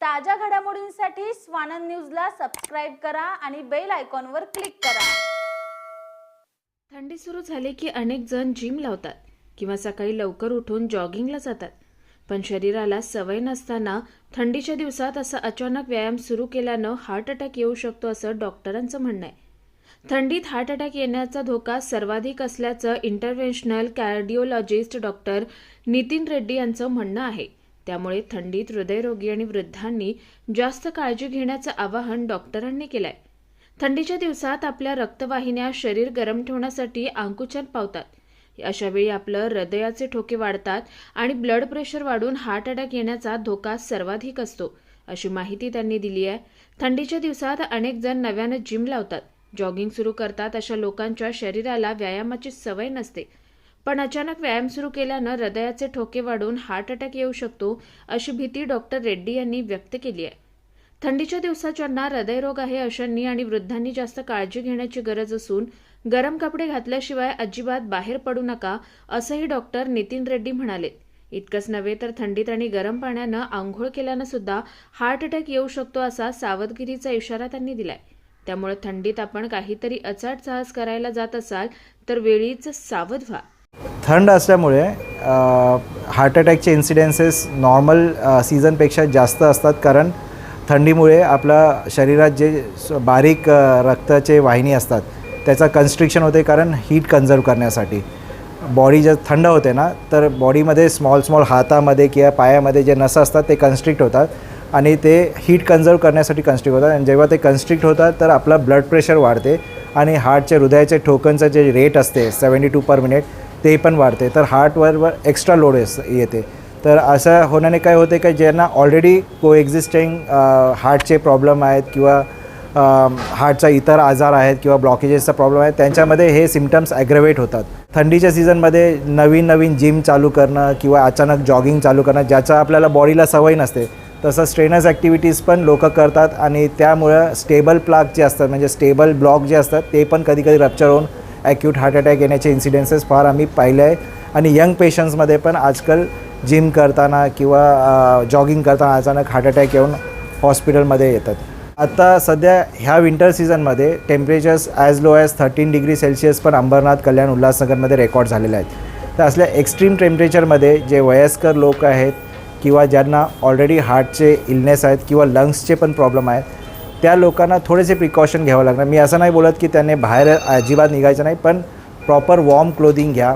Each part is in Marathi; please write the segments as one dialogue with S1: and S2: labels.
S1: ताज्या घडामोडींसाठी स्वानंद न्यूजला सबस्क्राईब करा आणि बेल आयकॉनवर क्लिक करा.
S2: थंडी सुरू झाली की अनेक जण जिम लावतात किंवा सकाळी लवकर उठून जॉगिंगला जातात. पण शरीराला सवय नसताना थंडीच्या दिवसात असा अचानक व्यायाम सुरू केल्यानं हार्ट अटॅक येऊ शकतो असं डॉक्टरांचं म्हणणं आहे. थंडीत हार्ट अटॅक येण्याचा धोका सर्वाधिक असल्याचं interventional cardiologist doctor Nitin Reddy यांचं म्हणणं आहे. त्यामुळे थंडीत हृदयरोगी आणि वृद्धांनी जास्त काळजी घेण्याचं आवाहन डॉक्टरांनी केलंय. थंडीच्या दिवसात आपल्या रक्तवाहिन्या शरीर गरम ठेवण्यासाठी आंकुचन पावतात. अशा वेळी आपलं हृदयाचे ठोके वाढतात आणि ब्लड प्रेशर वाढून हार्ट अटॅक येण्याचा धोका सर्वाधिक असतो अशी माहिती त्यांनी दिली आहे. थंडीच्या दिवसात अनेक जण नव्यानं जिम लावतात. जॉगिंग सुरू करतात अशा लोकांच्या शरीराला व्यायामाची सवय नसते. पण अचानक व्यायाम सुरू केल्यानं हृदयाचे ठोके वाढून हार्ट अटॅक येऊ शकतो अशी भीती डॉक्टर रेड्डी यांनी व्यक्त केली आहे. थंडीच्या दिवसात ज्यांना हृदयरोग आहे अशांनी आणि वृद्धांनी जास्त काळजी घेण्याची गरज असून गरम कपडे घातल्याशिवाय अजिबात बाहेर पडू नका असंही डॉक्टर नितीन रेड्डी म्हणाले. इतकंच नव्हे तर थंडीत आणि गरम पाण्यानं आंघोळ केल्यानं सुद्धा हार्ट अटॅक येऊ शकतो असा सावधगिरीचा इशारा त्यांनी दिलाय. त्यामुळे थंडीत आपण काहीतरी अचाट साहस करायला जात असाल तर वेळीच सावध व्हा.
S3: थंड असल्यामुळे हार्ट अटॅकचे इन्सिडेन्सेस नॉर्मल सीझनपेक्षा जास्त असतात कारण थंडीमुळे आपल्या शरीरात जे बारीक रक्ताचे वाहिनी असतात त्याचा कन्स्ट्रिक्शन होते कारण हीट कन्झर्व करण्यासाठी. बॉडी जर थंड होते ना तर बॉडीमध्ये स्मॉल स्मॉल हातामध्ये किंवा पायामध्ये जे नसं असतात ते कन्स्ट्रिक्ट होतात आणि ते हीट कन्झर्व करण्यासाठी कन्स्ट्रिक्ट होतात आणि जेव्हा ते कन्स्ट्रिक्ट होतात तर आपला ब्लड प्रेशर वाढते आणि हार्टचे हृदयाचे ठोकनचं जे रेट असते सेवन्टी टू पर मिनिट ते पण वाढते. तर हार्टवर एक्स्ट्रा लोड येते. तर असं होण्याने काय होते की ज्यांना ऑलरेडी को एक्झिस्टिंग हार्टचे प्रॉब्लेम आहेत किंवा हार्टचा इतर आजार आहेत किंवा ब्लॉकेजेसचा प्रॉब्लेम आहे त्यांच्यामध्ये हे सिमटम्स ॲग्रवेट होतात. थंडीच्या सीझनमध्ये नवीन नवीन जिम चालू करणं किंवा अचानक जॉगिंग चालू करणं ज्याचा आपल्याला बॉडीला सवय नसते तसं स्ट्रेनस ॲक्टिव्हिटीज पण लोक करतात आणि त्यामुळं स्टेबल प्लाग जे असतात म्हणजे स्टेबल ब्लॉक जे असतात ते पण कधी कधी रप्चर होऊन ॲक्यूट हार्ट अटॅक येण्याचे इन्सिडेन्सेस फार आम्ही पाहिले आहे. आणि यंग पेशंट्समध्ये पण आजकाल जिम करताना किंवा जॉगिंग करताना अचानक हार्ट अटॅक येऊन हॉस्पिटलमध्ये येतात. आता सध्या ह्या विंटर सीझनमध्ये temperatures as low as thirteen degree Celsius पण अंबरनाथ कल्याण उल्हासनगरमध्ये रेकॉर्ड झालेले आहेत. तर असल्या एक्स्ट्रीम टेम्परेचरमध्ये जे वयस्कर लोक आहेत किंवा ज्यांना ऑलरेडी हार्टचे इलनेस आहेत किंवा लंग्सचे पण प्रॉब्लेम आहेत त्या लोकांना थोडेसे प्रिकॉशन घ्यावं लागणार. मी असं नाही बोलत की त्याने बाहेर अजिबात निघायचं नाही पण प्रॉपर वॉर्म क्लोदिंग घ्या.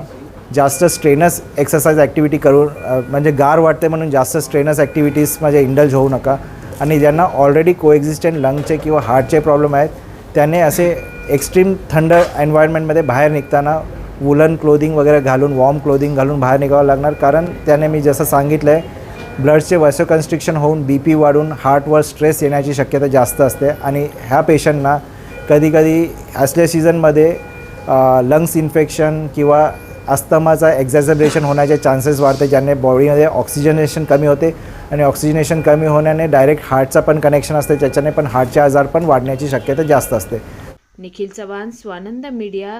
S3: जास्त स्ट्रेनस एक्सरसाइज ॲक्टिव्हिटी करून म्हणजे गार वाटते म्हणून जास्त स्ट्रेनस ॲक्टिव्हिटीज म्हणजे इंडल्ज होऊ नका. आणि ज्यांना ऑलरेडी कोएक्झिस्टंट लंगचे किंवा हार्टचे प्रॉब्लेम आहेत त्यांनी असे एक्स्ट्रीम थंड एन्व्हायरमेंटमध्ये बाहेर निघताना वुलन क्लोदिंग वगैरे घालून वॉर्म क्लोदिंग घालून बाहेर निघावं लागणार. कारण त्याने मी जसं सांगितलं आहे ब्लडचे वसोकन्स्ट्रिक्शन होऊन बी पी वाढून हार्टवर स्ट्रेस येण्याची शक्यता जास्त असते आणि ह्या पेशंटना कधीकधी असल्या सीझनमध्ये लंग्स इन्फेक्शन किंवा अस्थमाचा एक्झॅझबरेशन होण्याचे चान्सेस वाढते ज्याने बॉडीमध्ये ऑक्सिजनेशन कमी होते आणि ऑक्सिजनेशन कमी होण्याने डायरेक्ट हार्टचा पण कनेक्शन असते त्याच्याने पण हार्टचे आजार पण वाढण्याची शक्यता जास्त असते.
S2: Nikhil Chavan Swanand media